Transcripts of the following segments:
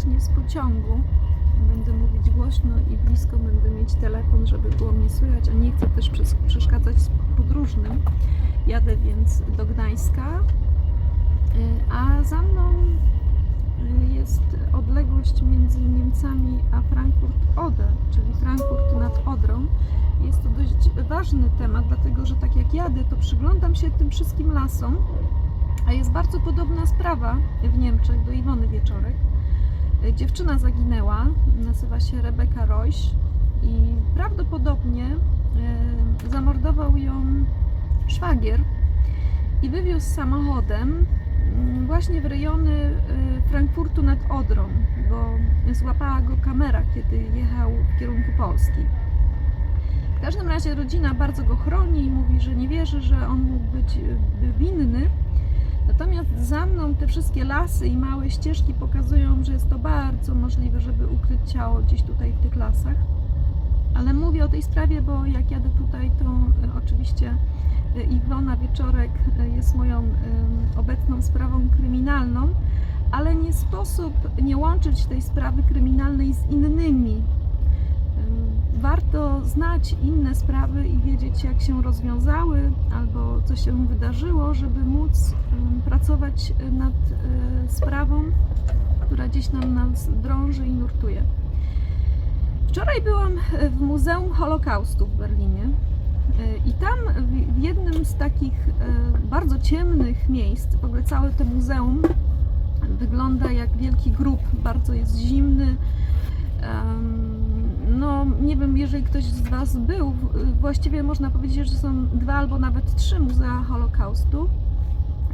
faktycznie z pociągu. Będę mówić głośno i blisko będę mieć telefon, żeby było mnie słychać, a nie chcę też przes- przeszkadzać podróżnym. Jadę więc do Gdańska, y, a za mną y, jest odległość między Niemcami a Frankfurt-Oder, czyli Frankfurt nad Odrą. Jest to dość ważny temat, dlatego że tak jak jadę, to przyglądam się tym wszystkim lasom, a jest bardzo podobna sprawa w Niemczech do Iwony Wieczorek. Y, Dziewczyna zaginęła, nazywa się Rebeka Royś i prawdopodobnie y, zamordował ją szwagier i wywiózł samochodem mm, właśnie w rejony y, Frankfurtu nad Odrą, bo złapała go kamera, kiedy jechał w kierunku Polski. W każdym razie rodzina bardzo go chroni i mówi, że nie wierzy, że on mógł być winny. Natomiast za mną te wszystkie lasy i małe ścieżki pokazują, że jest to bardzo możliwe, żeby ukryć ciało gdzieś tutaj w tych lasach. Ale mówię o tej sprawie, bo jak jadę tutaj, to y, oczywiście y, Iwona Wieczorek y, jest moją obecną sprawą kryminalną, ale nie sposób nie łączyć tej sprawy kryminalnej z innymi. Znać inne sprawy i wiedzieć, jak się rozwiązały albo co się wydarzyło, żeby móc pracować nad y, sprawą, która gdzieś nam nas drąży i nurtuje. Wczoraj byłam w Muzeum Holokaustu w Berlinie y, i tam w- jednym z takich bardzo ciemnych miejsc, w ogóle całe to muzeum wygląda jak wielki grób, bardzo jest zimny. Em, No, nie wiem, jeżeli ktoś z Was był, w- właściwie można powiedzieć, że są dwa albo nawet trzy muzea Holokaustu.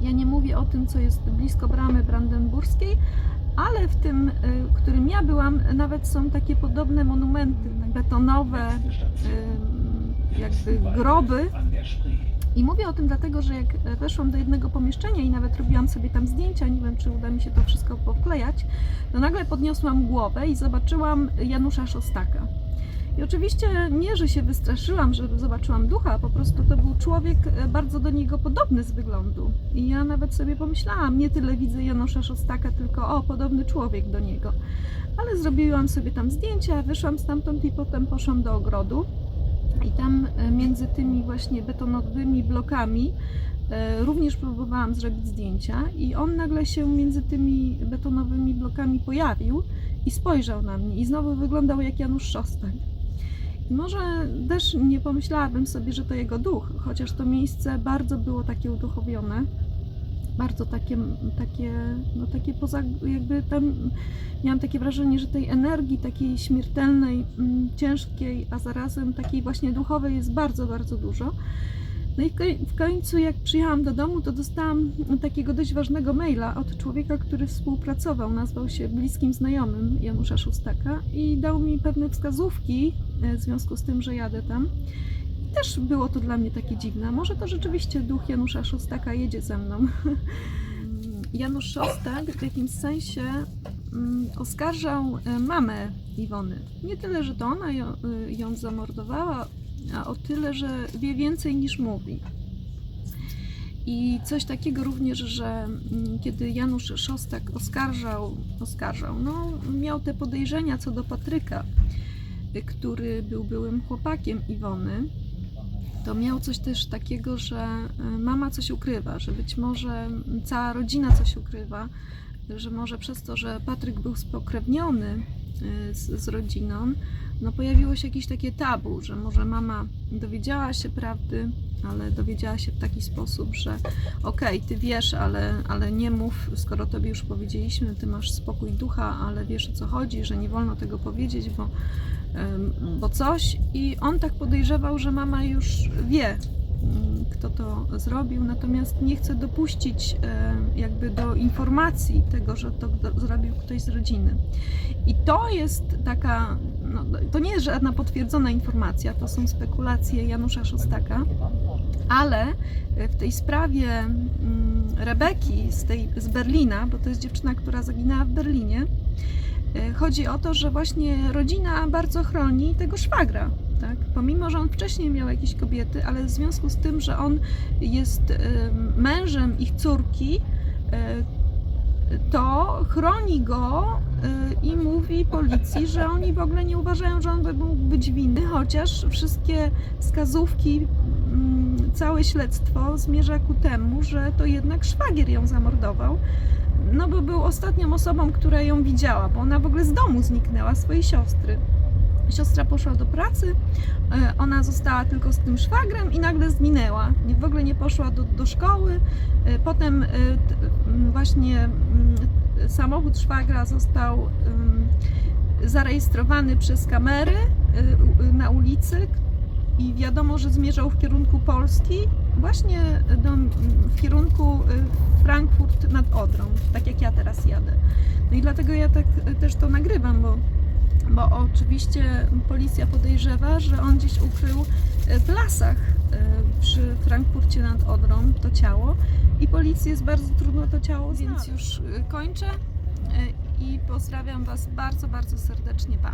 Ja nie mówię o tym, co jest blisko bramy brandenburskiej, ale w tym, y, którym ja byłam, nawet są takie podobne monumenty, betonowe, jakby groby. I mówię o tym dlatego, że jak weszłam do jednego pomieszczenia i nawet robiłam sobie tam zdjęcia, nie wiem czy uda mi się to wszystko powklejać, to nagle podniosłam głowę i zobaczyłam Janusza Szostaka. I oczywiście nie, że się wystraszyłam, że zobaczyłam ducha, po prostu to był człowiek e, bardzo do niego podobny z wyglądu. I ja nawet sobie pomyślałam, nie tyle widzę Janusza Szostaka, tylko o, podobny człowiek do niego. Ale zrobiłam sobie tam zdjęcia, wyszłam stamtąd i potem poszłam do ogrodu. I tam e, między tymi właśnie betonowymi blokami e, również próbowałam zrobić zdjęcia i on nagle się między tymi betonowymi blokami pojawił i spojrzał na mnie i znowu wyglądał jak Janusz Szostak. I może też nie pomyślałabym sobie, że to jego duch, chociaż to miejsce bardzo było takie uduchowione. Bardzo takie, takie, no takie poza, jakby tam miałam takie wrażenie, że tej energii takiej śmiertelnej, mm, ciężkiej, a zarazem takiej właśnie duchowej jest bardzo, bardzo dużo. No i w koń- w końcu, jak przyjechałam do domu, to dostałam takiego dość ważnego maila od człowieka, który współpracował, nazwał się bliskim znajomym Janusza Szustaka i dał mi pewne wskazówki e, w związku z tym, że jadę tam. Też było to dla mnie takie dziwne. Może to rzeczywiście duch Janusza Szostaka jedzie ze mną. Janusz Szostak w jakimś sensie mm, oskarżał e, mamę Iwony. Nie tyle, że to ona ją, y, ją zamordowała, a o tyle, że wie więcej niż mówi. I coś takiego również, że mm, kiedy Janusz Szostak oskarżał, oskarżał, no miał te podejrzenia co do Patryka, który był byłym chłopakiem Iwony, to miał coś też takiego, że y, mama coś ukrywa, że być może cała rodzina coś ukrywa, że może przez to, że Patryk był spokrewniony z, z rodziną, no pojawiło się jakieś takie tabu, że może mama dowiedziała się prawdy, ale dowiedziała się w taki sposób, że okej, ty wiesz, ale, ale nie mów, skoro tobie już powiedzieliśmy, ty masz spokój ducha, ale wiesz o co chodzi, że nie wolno tego powiedzieć, bo, bo coś. I on tak podejrzewał, że mama już wie, kto to zrobił, natomiast nie chce dopuścić e, jakby do informacji tego, że to zrobił ktoś z rodziny. I to jest taka, no, to nie jest żadna potwierdzona informacja, to są spekulacje Janusza Szostaka, ale w tej sprawie mm, Rebeki z, tej, z Berlina, bo to jest dziewczyna, która zaginęła w Berlinie, e, chodzi o to, że właśnie rodzina bardzo chroni tego szwagra. Tak? Pomimo, że on wcześniej miał jakieś kobiety, ale w związku z tym, że on jest em, mężem ich córki, e, to chroni go i mówi policji, że oni w ogóle nie uważają, że on mógł być winny, chociaż wszystkie wskazówki, mm, całe śledztwo zmierza ku temu, że to jednak szwagier ją zamordował. No bo był ostatnią osobą, która ją widziała, bo ona w ogóle z domu zniknęła swojej siostry. Siostra poszła do pracy, e, ona została tylko z tym szwagrem i nagle zginęła. W ogóle nie poszła do, do szkoły. E, Potem e, właśnie samochód szwagra został zarejestrowany przez kamery na ulicy i wiadomo, że zmierzał w kierunku Polski, właśnie do, w kierunku Frankfurt nad Odrą, tak jak ja teraz jadę. No i dlatego ja tak też to nagrywam, bo, bo oczywiście policja podejrzewa, że on gdzieś ukrył y, w lasach y, przy Frankfurcie nad Odrą to ciało i policji jest bardzo trudno to ciało Więc już y, kończę i pozdrawiam Was bardzo, bardzo serdecznie. Pa!